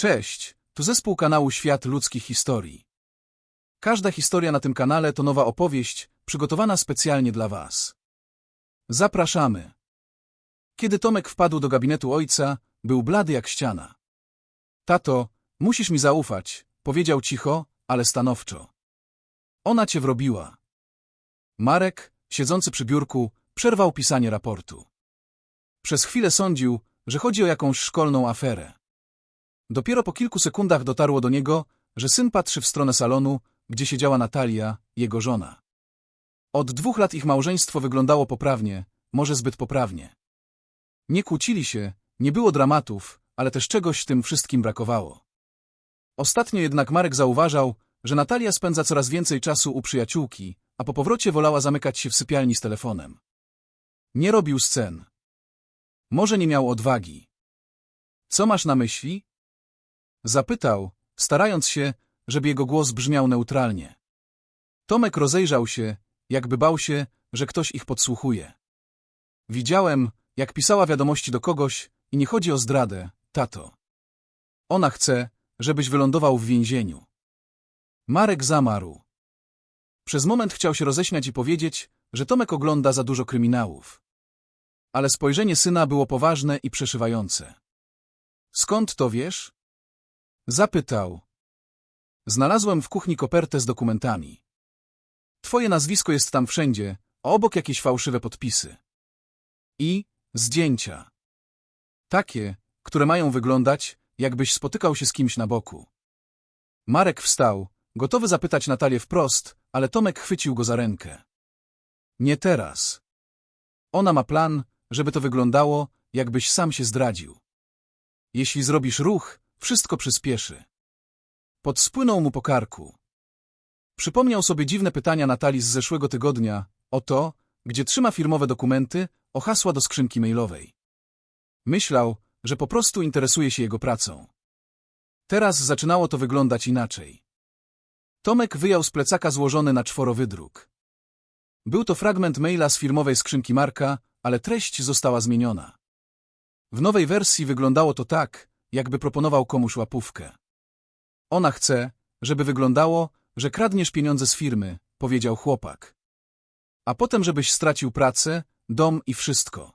Cześć, tu zespół kanału Świat Ludzkich Historii. Każda historia na tym kanale to nowa opowieść, przygotowana specjalnie dla Was. Zapraszamy. Kiedy Tomek wpadł do gabinetu ojca, był blady jak ściana. Tato, musisz mi zaufać, powiedział cicho, ale stanowczo. Ona cię wrobiła. Marek, siedzący przy biurku, przerwał pisanie raportu. Przez chwilę sądził, że chodzi o jakąś szkolną aferę. Dopiero po kilku sekundach dotarło do niego, że syn patrzy w stronę salonu, gdzie siedziała Natalia, jego żona. Od dwóch lat ich małżeństwo wyglądało poprawnie, może zbyt poprawnie. Nie kłócili się, nie było dramatów, ale też czegoś tym wszystkim brakowało. Ostatnio jednak Marek zauważał, że Natalia spędza coraz więcej czasu u przyjaciółki, a po powrocie wolała zamykać się w sypialni z telefonem. Nie robił scen. Może nie miał odwagi. Co masz na myśli? Zapytał, starając się, żeby jego głos brzmiał neutralnie. Tomek rozejrzał się, jakby bał się, że ktoś ich podsłuchuje. Widziałem, jak pisała wiadomości do kogoś i nie chodzi o zdradę, tato. Ona chce, żebyś wylądował w więzieniu. Marek zamarł. Przez moment chciał się roześmiać i powiedzieć, że Tomek ogląda za dużo kryminałów. Ale spojrzenie syna było poważne i przeszywające. Skąd to wiesz? Zapytał. Znalazłem w kuchni kopertę z dokumentami. Twoje nazwisko jest tam wszędzie, obok jakieś fałszywe podpisy. I zdjęcia. Takie, które mają wyglądać, jakbyś spotykał się z kimś na boku. Marek wstał, gotowy zapytać Natalię wprost, ale Tomek chwycił go za rękę. Nie teraz. Ona ma plan, żeby to wyglądało, jakbyś sam się zdradził. Jeśli zrobisz ruch, wszystko przyspieszy. Podspłynął mu po karku. Przypomniał sobie dziwne pytania Natalii z zeszłego tygodnia o to, gdzie trzyma firmowe dokumenty, o hasła do skrzynki mailowej. Myślał, że po prostu interesuje się jego pracą. Teraz zaczynało to wyglądać inaczej. Tomek wyjął z plecaka złożony na czworo wydruk. Był to fragment maila z firmowej skrzynki Marka, ale treść została zmieniona. W nowej wersji wyglądało to tak, jakby proponował komuś łapówkę. Ona chce, żeby wyglądało, że kradniesz pieniądze z firmy, powiedział chłopak. A potem, żebyś stracił pracę, dom i wszystko.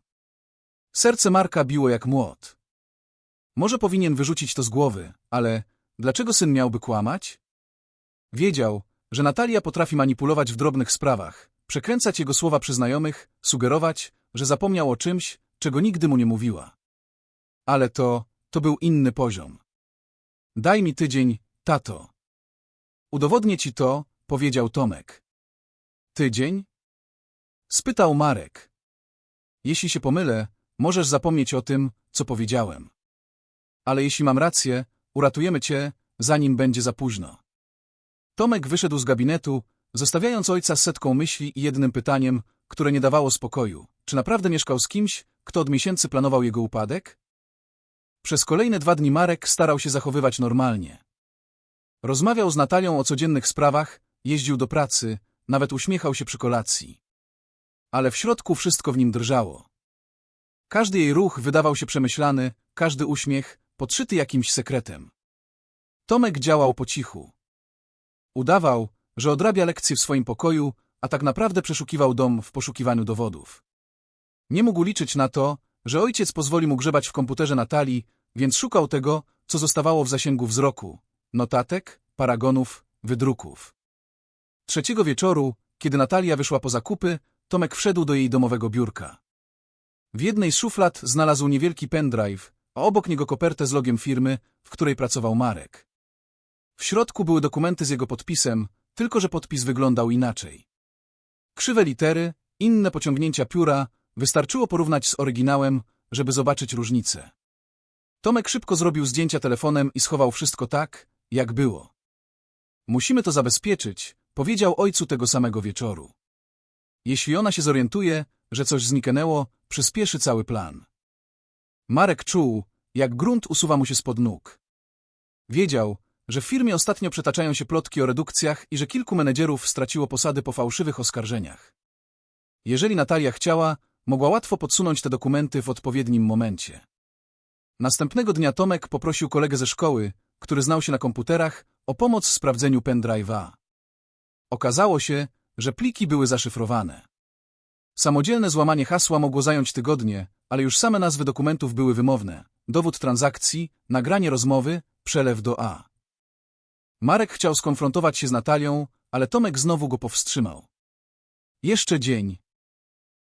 Serce Marka biło jak młot. Może powinien wyrzucić to z głowy, ale dlaczego syn miałby kłamać? Wiedział, że Natalia potrafi manipulować w drobnych sprawach, przekręcać jego słowa przy znajomych, sugerować, że zapomniał o czymś, czego nigdy mu nie mówiła. Ale to, to był inny poziom. Daj mi tydzień, tato. Udowodnię ci to, powiedział Tomek. Tydzień? Spytał Marek. Jeśli się pomylę, możesz zapomnieć o tym, co powiedziałem. Ale jeśli mam rację, uratujemy cię, zanim będzie za późno. Tomek wyszedł z gabinetu, zostawiając ojca z setką myśli i jednym pytaniem, które nie dawało spokoju. Czy naprawdę mieszkał z kimś, kto od miesięcy planował jego upadek? Przez kolejne dwa dni Marek starał się zachowywać normalnie. Rozmawiał z Natalią o codziennych sprawach, jeździł do pracy, nawet uśmiechał się przy kolacji. Ale w środku wszystko w nim drżało. Każdy jej ruch wydawał się przemyślany, każdy uśmiech podszyty jakimś sekretem. Tomek działał po cichu. Udawał, że odrabia lekcje w swoim pokoju, a tak naprawdę przeszukiwał dom w poszukiwaniu dowodów. Nie mógł liczyć na to, że ojciec pozwoli mu grzebać w komputerze Natalii, więc szukał tego, co zostawało w zasięgu wzroku – notatek, paragonów, wydruków. Trzeciego wieczoru, kiedy Natalia wyszła po zakupy, Tomek wszedł do jej domowego biurka. W jednej z szuflad znalazł niewielki pendrive, a obok niego kopertę z logiem firmy, w której pracował Marek. W środku były dokumenty z jego podpisem, tylko że podpis wyglądał inaczej. Krzywe litery, inne pociągnięcia pióra, wystarczyło porównać z oryginałem, żeby zobaczyć różnicę. Tomek szybko zrobił zdjęcia telefonem i schował wszystko tak, jak było. Musimy to zabezpieczyć, powiedział ojcu tego samego wieczoru. Jeśli ona się zorientuje, że coś zniknęło, przyspieszy cały plan. Marek czuł, jak grunt usuwa mu się spod nóg. Wiedział, że w firmie ostatnio przetaczają się plotki o redukcjach i że kilku menedżerów straciło posady po fałszywych oskarżeniach. Jeżeli Natalia chciała, mogła łatwo podsunąć te dokumenty w odpowiednim momencie. Następnego dnia Tomek poprosił kolegę ze szkoły, który znał się na komputerach, o pomoc w sprawdzeniu pendrive'a. Okazało się, że pliki były zaszyfrowane. Samodzielne złamanie hasła mogło zająć tygodnie, ale już same nazwy dokumentów były wymowne. Dowód transakcji, nagranie rozmowy, przelew do A. Marek chciał skonfrontować się z Natalią, ale Tomek znowu go powstrzymał. Jeszcze dzień.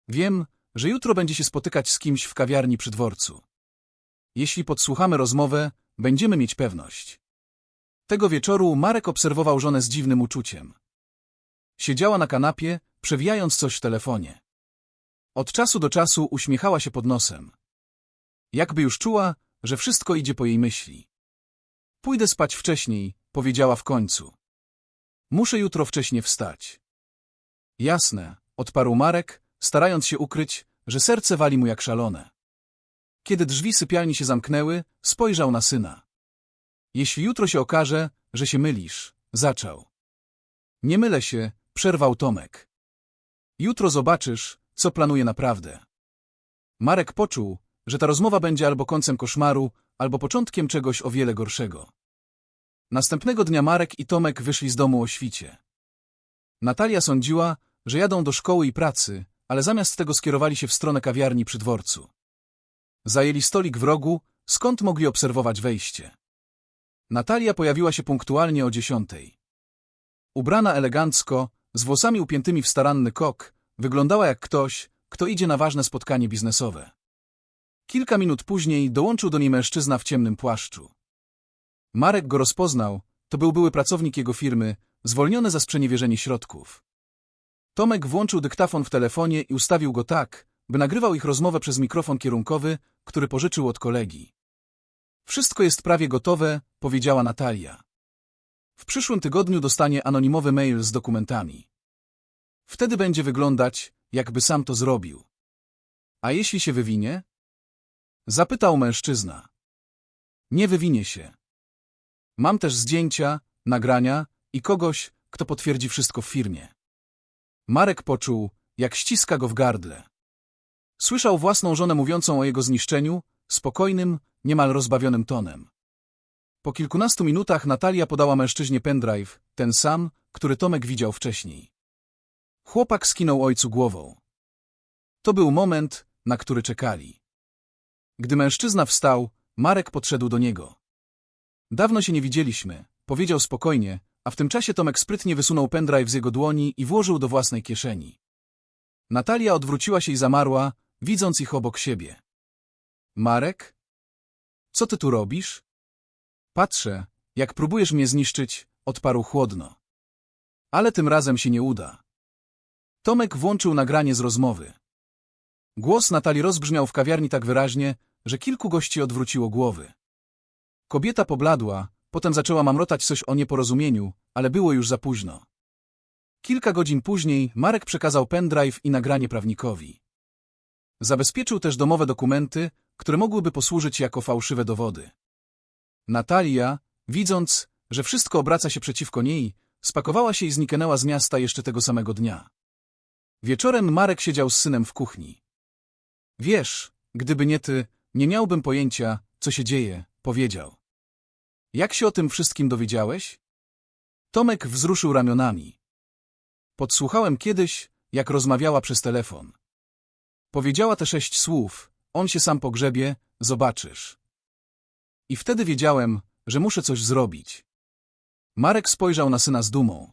Wiem, że jutro będzie się spotykać z kimś w kawiarni przy dworcu. Jeśli podsłuchamy rozmowę, będziemy mieć pewność. Tego wieczoru Marek obserwował żonę z dziwnym uczuciem. Siedziała na kanapie, przewijając coś w telefonie. Od czasu do czasu uśmiechała się pod nosem. Jakby już czuła, że wszystko idzie po jej myśli. Pójdę spać wcześniej, powiedziała w końcu. Muszę jutro wcześnie wstać. Jasne, odparł Marek, starając się ukryć, że serce wali mu jak szalone. Kiedy drzwi sypialni się zamknęły, spojrzał na syna. Jeśli jutro się okaże, że się mylisz, zaczął. Nie mylę się, przerwał Tomek. Jutro zobaczysz, co planuje naprawdę. Marek poczuł, że ta rozmowa będzie albo końcem koszmaru, albo początkiem czegoś o wiele gorszego. Następnego dnia Marek i Tomek wyszli z domu o świcie. Natalia sądziła, że jadą do szkoły i pracy, ale zamiast tego skierowali się w stronę kawiarni przy dworcu. Zajęli stolik w rogu, skąd mogli obserwować wejście. Natalia pojawiła się punktualnie o dziesiątej. Ubrana elegancko, z włosami upiętymi w staranny kok, wyglądała jak ktoś, kto idzie na ważne spotkanie biznesowe. Kilka minut później dołączył do niej mężczyzna w ciemnym płaszczu. Marek go rozpoznał, to był były pracownik jego firmy, zwolniony za sprzeniewierzenie środków. Tomek włączył dyktafon w telefonie i ustawił go tak, by nagrywał ich rozmowę przez mikrofon kierunkowy, który pożyczył od kolegi. Wszystko jest prawie gotowe, powiedziała Natalia. W przyszłym tygodniu dostanie anonimowy mail z dokumentami. Wtedy będzie wyglądać, jakby sam to zrobił. A jeśli się wywinie? Zapytał mężczyzna. Nie wywinie się. Mam też zdjęcia, nagrania i kogoś, kto potwierdzi wszystko w firmie. Marek poczuł, jak ściska go w gardle. Słyszał własną żonę mówiącą o jego zniszczeniu, spokojnym, niemal rozbawionym tonem. Po kilkunastu minutach Natalia podała mężczyźnie pendrive, ten sam, który Tomek widział wcześniej. Chłopak skinął ojcu głową. To był moment, na który czekali. Gdy mężczyzna wstał, Marek podszedł do niego. Dawno się nie widzieliśmy, powiedział spokojnie, a w tym czasie Tomek sprytnie wysunął pendrive z jego dłoni i włożył do własnej kieszeni. Natalia odwróciła się i zamarła, widząc ich obok siebie. Marek? Co ty tu robisz? Patrzę, jak próbujesz mnie zniszczyć, odparł chłodno. Ale tym razem się nie uda. Tomek włączył nagranie z rozmowy. Głos Natalii rozbrzmiał w kawiarni tak wyraźnie, że kilku gości odwróciło głowy. Kobieta pobladła, potem zaczęła mamrotać coś o nieporozumieniu, ale było już za późno. Kilka godzin później Marek przekazał pendrive i nagranie prawnikowi. Zabezpieczył też domowe dokumenty, które mogłyby posłużyć jako fałszywe dowody. Natalia, widząc, że wszystko obraca się przeciwko niej, spakowała się i zniknęła z miasta jeszcze tego samego dnia. Wieczorem Marek siedział z synem w kuchni. Wiesz, gdyby nie ty, nie miałbym pojęcia, co się dzieje, powiedział. Jak się o tym wszystkim dowiedziałeś? Tomek wzruszył ramionami. Podsłuchałem kiedyś, jak rozmawiała przez telefon. Powiedziała te sześć słów, on się sam pogrzebie, zobaczysz. I wtedy wiedziałem, że muszę coś zrobić. Marek spojrzał na syna z dumą.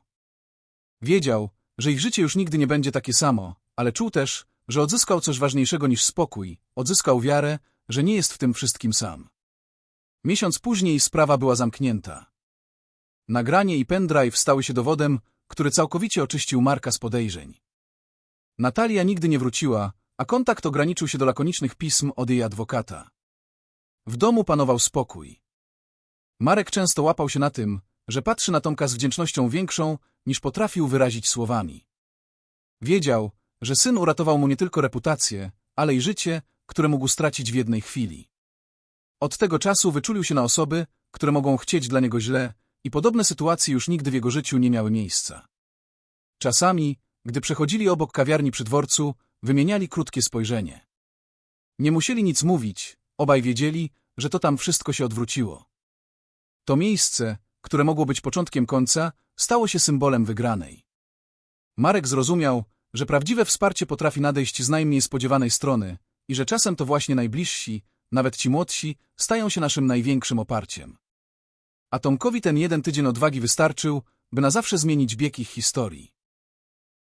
Wiedział, że ich życie już nigdy nie będzie takie samo, ale czuł też, że odzyskał coś ważniejszego niż spokój, odzyskał wiarę, że nie jest w tym wszystkim sam. Miesiąc później sprawa była zamknięta. Nagranie i pendrive stały się dowodem, który całkowicie oczyścił Marka z podejrzeń. Natalia nigdy nie wróciła, a kontakt ograniczył się do lakonicznych pism od jej adwokata. W domu panował spokój. Marek często łapał się na tym, że patrzy na Tomka z wdzięcznością większą, niż potrafił wyrazić słowami. Wiedział, że syn uratował mu nie tylko reputację, ale i życie, które mógł stracić w jednej chwili. Od tego czasu wyczulił się na osoby, które mogą chcieć dla niego źle i podobne sytuacje już nigdy w jego życiu nie miały miejsca. Czasami, gdy przechodzili obok kawiarni przy dworcu, wymieniali krótkie spojrzenie. Nie musieli nic mówić, obaj wiedzieli, że to tam wszystko się odwróciło. To miejsce, które mogło być początkiem końca, stało się symbolem wygranej. Marek zrozumiał, że prawdziwe wsparcie potrafi nadejść z najmniej spodziewanej strony i że czasem to właśnie najbliżsi, nawet ci młodsi, stają się naszym największym oparciem. A Tomkowi ten jeden tydzień odwagi wystarczył, by na zawsze zmienić bieg ich historii.